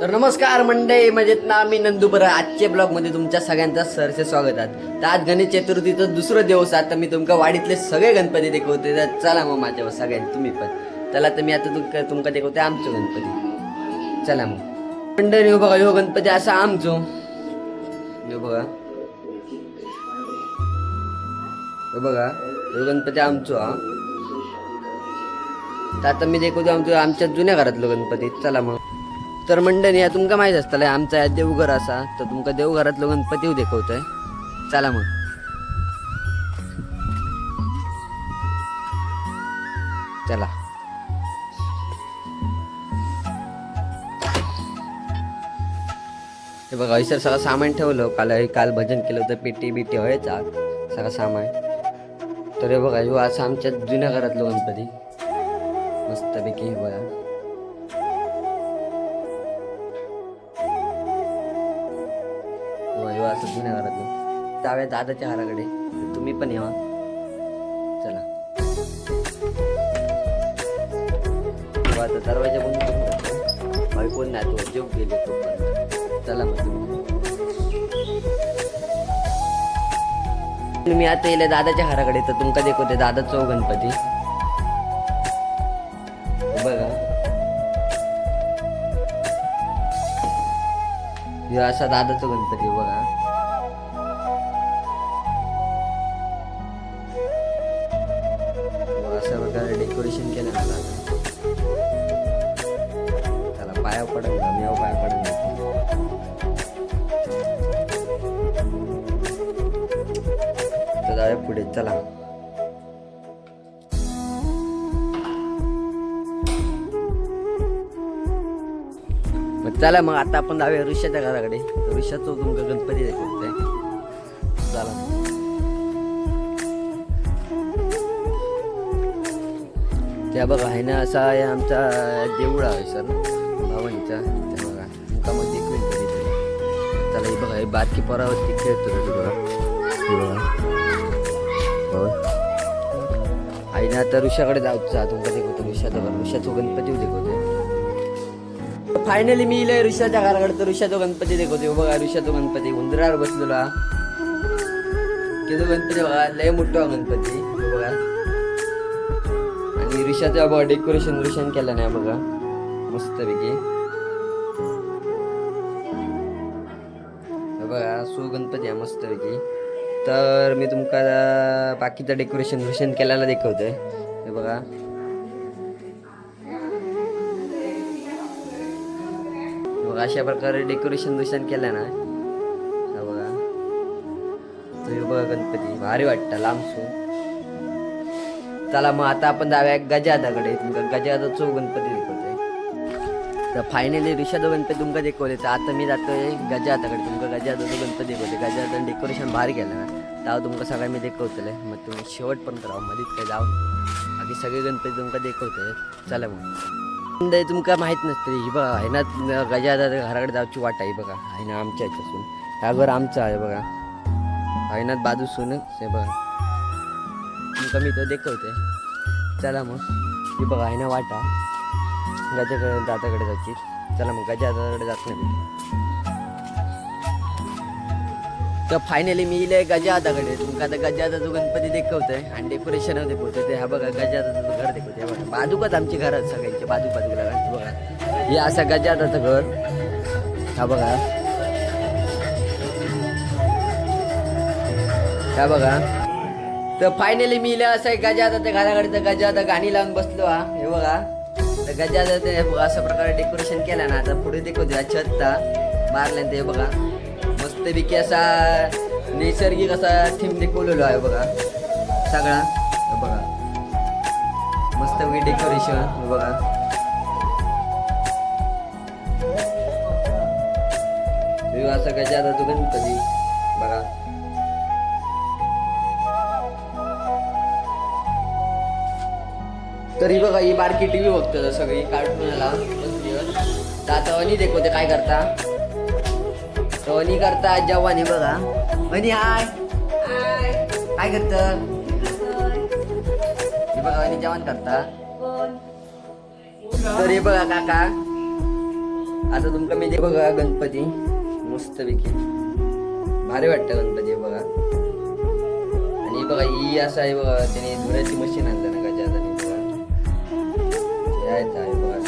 तर नमस्कार मंडळी मजेत ना? मी नंदुपर आजच्या ब्लॉगमध्ये तुमच्या सगळ्यांचं सरसे स्वागत आहे तर आज गणेश चतुर्थीचं दुसरं दिवस आहे तर मी तुमका वाडीतले सगळे गणपती देखवते. तर चला मग माझ्यावर सगळ्यांनी तुम्ही पण. चला तर मी आता तुमका तुमका देखवते आमचो गणपती. चला मग. मंडळी हो बघा हो गणपती असा आमचो. हो बघा. हो बघा हो गणपती आमचो हा. तर आता मी देखवतो आमचो आमच्या जुन्या घरातलो गणपती. चला मग. तर मंडळी या तुमका माहीत असतलं आमचा या देवघर असा तर तुमका देवघरातलो गणपती देखवतोय चला मग. चला. हे बघा हैसर सगळं सामान ठेवलं. काल काल भजन केलं होतं पेटी बिटी व्हायचा सगळं सामान. तर हे बघा ह्यो असं आमच्या जुन्या घरातलं गणपती. मस्तपैकी हे बघा. वा, असं जुन्या घरातलं. जाव्या दादाच्या हाराकडे. तुम्ही पण येवा. चला. वा, आता दरवाजा बंद करून टाकतो. कोण नाही तो जेव गेले तो पण. चला मग तुम्ही. मी आता येईल दादाच्या हाराकडे तर तुमका देखवते दादाचो गणपती हे असा दादाचा गणपती बघा. अशा प्रकारे डेकोरेशन केलं ना दादा. त्याला पाया पडत मेव पाया पडत घेतो. तर जाऊया पुढे चला. चला मग आता आपण जाऊया ऋषाच्या घराकडे. ऋषाचं तुमचा गणपती आहे चला. त्या बघा आहे ना असा आहे आमचा देऊळ आहे सर. भावांचा. त्या बघा तुमका मग एक चला हे बघा हे बारकी पोरावरती खेळतो रे बघा. हे बघा. हो आई ना आता ऋषाकडे जाऊचा तुमका देखवतो ऋषाचा बघा ऋषाचो गणपती देखवतो फायनली मी इले ऋषाच्या घराकडे तर ऋषाचो गणपती देखवतो बघा ऋषाचो गणपती. उंदरावर बसलेला तो गणपती बघा लय मोठा गणपती. बघा. आणि ऋषाचा बघा डेकोरेशन ऋषान केलं नाही बघा. मस्तपैकी. हे बघा सो गणपती आहे मस्तपैकी. तर मी तुमका बाकीचं डेकोरेशन ऋषान केलेला दाखवतोय. हे बघा. बघा अशा प्रकारे डेकोरेशन ऋषान केलं ना. हा बघा. बघा गणपती भारी वाटतं लांबसून चला मग आता आपण जाऊया गजादाकडे तुमका गजादाचो गणपती दाखवतोय. तर फायनली ऋषादो गणपती तुमका दाखवले तर आता मी जातोय गजादाकडे तुमका गजादाचो गणपती दाखवते गजादा डेकोरेशन भारी केलं ना. तेव्हा तुमका सगळं मी दाखवतले मग तुम्ही शेवटपर्यंत राहा. मध्येच काय जाऊ बाकी सगळे गणपती तुमका दाखवतोय. चला मग. म्हणजे तुमका माहीत नसते. ही बघा आहे ना गजादा घराकडे जाऊची वाट आहे बघा. आहे ना आमच्या ह्याच्यासून हा घर आमचं आहे बघा. आहे ना बाजूसून हे बघा. तुमका मी तो देखवते चला मग. ही बघा आहे ना वाटा. गजाकडे दादाकडे जायची चला मग गजा दादाकडे जात नाही. तर फायनली मी इले गजा दादाकडे तुमका आता गजा दादा गणपती देखवतोय आणि डेकोरेशन देखवतोय ते हा बघा गजा घर देखवतोय. बघा बाजूकच आमची घर आहेत सगळ्यांची बाजू बाजूला बघा. हे असं गजा घर. हा बघा. हा बघा. तर फायनली मी इले असं गजा आता त्या घराकडे तर गजा गाणी लावून बसलो हा. हे बघा. तर गजा ते बघा अशा प्रकारे डेकोरेशन केलं ना आता पुढे देखो छत मारल्यान ते बघा. मस्तपैकी असा नैसर्गिक असा थीम देखवलेलो आहे बघा. सगळा. बघा. मस्तपैकी डेकोरेशन बघा. हे असा जादा आता तो गणपती बघा. तरी बघा ही बारकी टीव्ही बघतो सगळी. कार्टून लावून आता अनी देखवते काय करता? तो अनी करता जवानी बघा. अनी हाय. काय करत? बघा अनी जेवण करता. तर हे बघा काका. आता तुमका मी जे बघा गणपती. मस्तपैकी भारी वाटतं गणपती हे बघा. आणि हे बघा ही असं आहे बघा त्याने धुण्याची मशीन आणलं ना गजा आता बघा. हे आहे ते बघा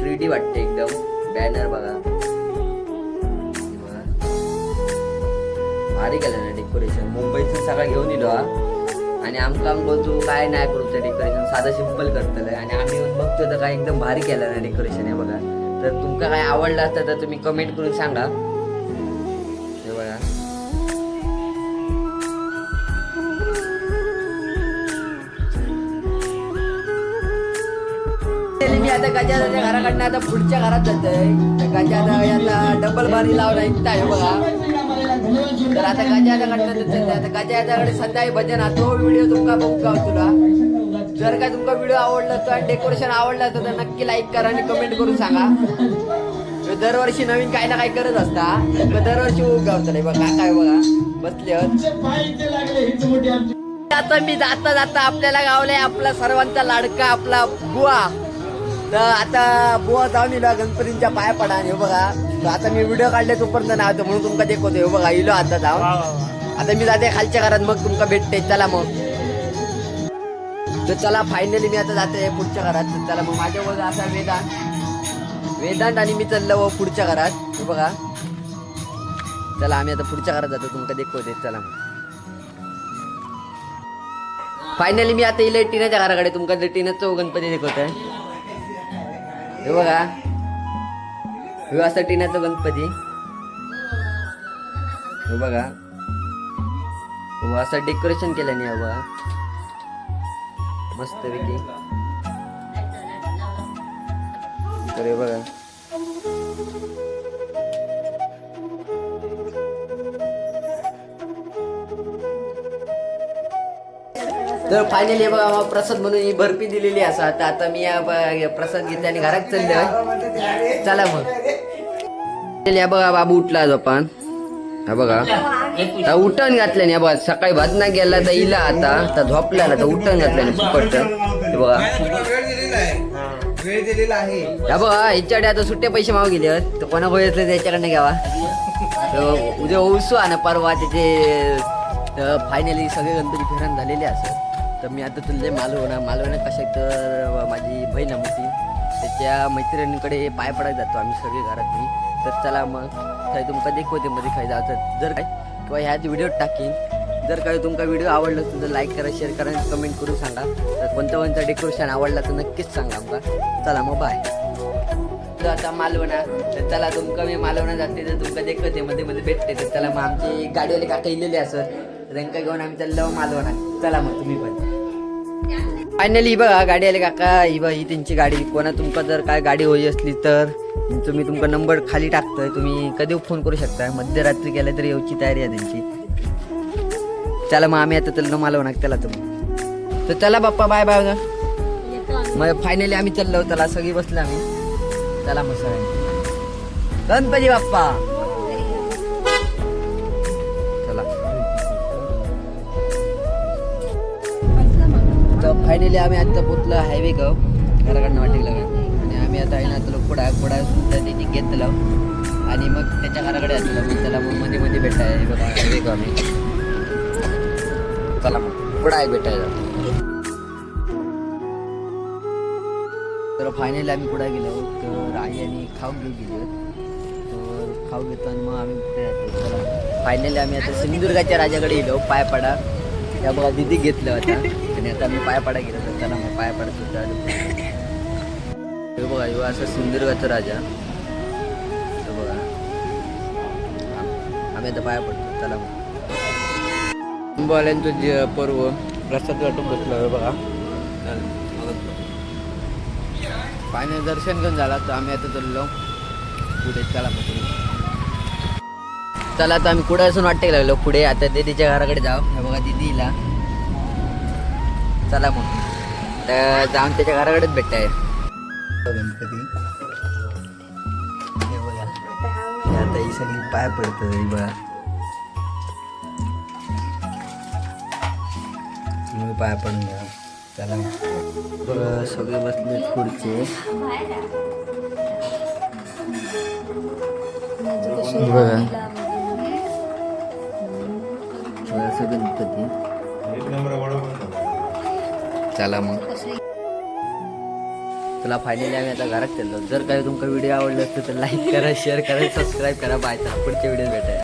थ्री डी वाटते एकदम. बॅनर बघा. भारी केलं ना डेकोरेशन मुंबईचं सगळं घेऊन येलो आणि आमका आमको तू काय नाही करू ते डेकोरेशन साधं सिंपल करतलं आणि आम्ही येऊन बघतो तर काय एकदम भारी केलं ना डेकोरेशन हे बघा. तर तुमका काय आवडलं असतं तर तुम्ही कमेंट करून सांगा. हे बघा. मी आता गजाच्या घराकडनं आता पुढच्या घरात जातोय. गजा आता डबल बारी लावला इथं आहे बघा. तर आता गजाकडनं आता गजाकडे सध्या भजन हा तो व्हिडिओ तुमका बघू का तुला. जर का तुमका व्हिडिओ आवडला तर डेकोरेशन आवडलं असतं तर नक्की लाईक करा आणि कमेंट करून सांगा. दरवर्षी नवीन काही ना काही करत असता तर दरवर्षी उग गावतले बघा काय बघा. बसले आता मी जाता जाता आपल्याला गावले आपला सर्वांचा लाडका आपला बुवा. तर आता बुवा जाऊन इलो गणपतींच्या पाया पडा आणि हे बघा. तर आता मी व्हिडिओ काढले तोपर्यंत ना होतो म्हणून तुमका देखवतो हे बघा इलो आता जाऊन आता मी जाते खालच्या घरात मग तुमका भेटते. चला मग. तर चला फायनली मी आता जाते पुढच्या घरात. तर चला मग माझ्या बघा असा वेदांत. वेदांत आणि मी चाललो व पुढच्या घरात. हे बघा. चला आम्ही आता पुढच्या घरात जातो. तुमका देखवते चला मग. फायनली मी आता इले टिनाच्या घराकडे तुमका टिनाचं गणपती दाखवत आहे हे बघा. हे असं गणपती. हो बघा. हो असं डेकोरेशन केलं नाही बघा मस्त पैकी तर हे बघा. तर फायनली बघा प्रसाद म्हणून ही बर्फी दिलेली असा तर आता मी या प्रसाद घेतला आणि घरात चाललोय. चला मग. या बघा बाबू उठला आज आपण हा बघा. आता उठण घातलं नाही बघा सकाळी भात ना गेला तर इला आता आता झोपला तर उठण घातलं नाही फुकट. हे बघा. हा या बघा ह्याच्याकडे आता सुट्टे पैसे माव गेले तर कोणा बघितलं त्याच्याकडनं घ्यावा. तर उद्या उसू ना परवा त्याचे फायनली सगळे गणपती फिरण झालेले असं तर मी आता तुला मालवणा मालवणा कशा तर माझी बहीण आहे मोठी. त्याच्या मैत्रिणीकडे पाय पडायला जातो आम्ही सगळे घरात मी. तर चला मग काही तुमका देखवते मध्ये काही जायचं जर काय किंवा ह्याच व्हिडिओ टाकीन. जर काही तुमका व्हिडिओ आवडला तर लाईक करा शेअर करा आणि कमेंट करून सांगा. तर कोणतं कोणतं डेकोरेशन आवडला तर नक्कीच सांगा आमका. चला मग बाय तर आता मालवणा. तर चला तुमका मी मालवणा जाते तर तुमका देखवते मध्ये मध्ये भेटते. तर चला मग आमची गाडीवाले काका इलेले असत त्यांना घेऊन आम्ही चाललो मालवणा. चला मग तुम्ही पण. फायनली बघा गाडी आली काका ही बघ ही त्यांची गाडी. कोणा तुमका जर काय गाडी होई असली तर तुम्ही तुमचा नंबर खाली टाकतोय. तुम्ही कधी फोन करू शकता मध्यरात्री गेल्या तरी येऊची तयारी आहे त्यांची. चला मग आम्ही आता चललो मला म्हणा चला तुम्ही. तर चला बाप्पा बाय बाय मग फायनली आम्ही चाललो. चला सगळी बसलो आम्ही. चला मग सगळ्यांनी. गणपती बाप्पा. फायनली आम्ही आता पोचलो हायवे गाव घराकडनं वाटेल आणि आम्ही आता आहे ना तुला कुडा कुडा सुद्धा तिथे घेतलं. आणि मग त्याच्या घराकडे असलं मग त्याला मग मध्ये मध्ये भेटाय बघा हायवे गाव आम्ही. चला मग कुडा आहे भेटायला. तर फायनली आम्ही कुडा गेलो. तर आई आणि खाऊ घेऊन गेलो. तर खाऊ घेतो आणि मग आम्ही कुठे फायनली आम्ही आता सिंधुदुर्गाच्या राजाकडे गेलो पायपाडा. त्या बघा दिदी घेतलं होतं आणि आता मी पाय पाडा गेलो तर चला मग पायपाडा सुद्धा आलो हे बघा ह्यो असं सिंधुदुर्गाचा राजा. हे बघा. आम्ही आता पाया पडतो चला मग. कुंभवाल्यांचं जे पर्व प्रसाद वाटून बसलो आहे बघा. पाणी दर्शन घेऊन झाला तर आम्ही आता चाललो. पुढे चला मग चला आता आम्ही कुठे असून वाटते लागलो पुढे आता दीदीच्या घराकडे जाऊ. हे बघा दीदीला. चला मग. तर जाऊन त्याच्या घराकडेच भेटताय. गणपती. बघा. आता ही सगळी पाय पडत ही बघा. तुम्ही पाय पडून घ्या चला बघा सगळे बसले खुर्चे बघा. चला मग. तुला फायनली आम्ही आता घरात चाललो. जर काही तुमचा व्हिडिओ आवडला असेल तर लाईक करा शेअर करा सबस्क्राईब करा. बायचा पुढच्या व्हिडिओ भेटायला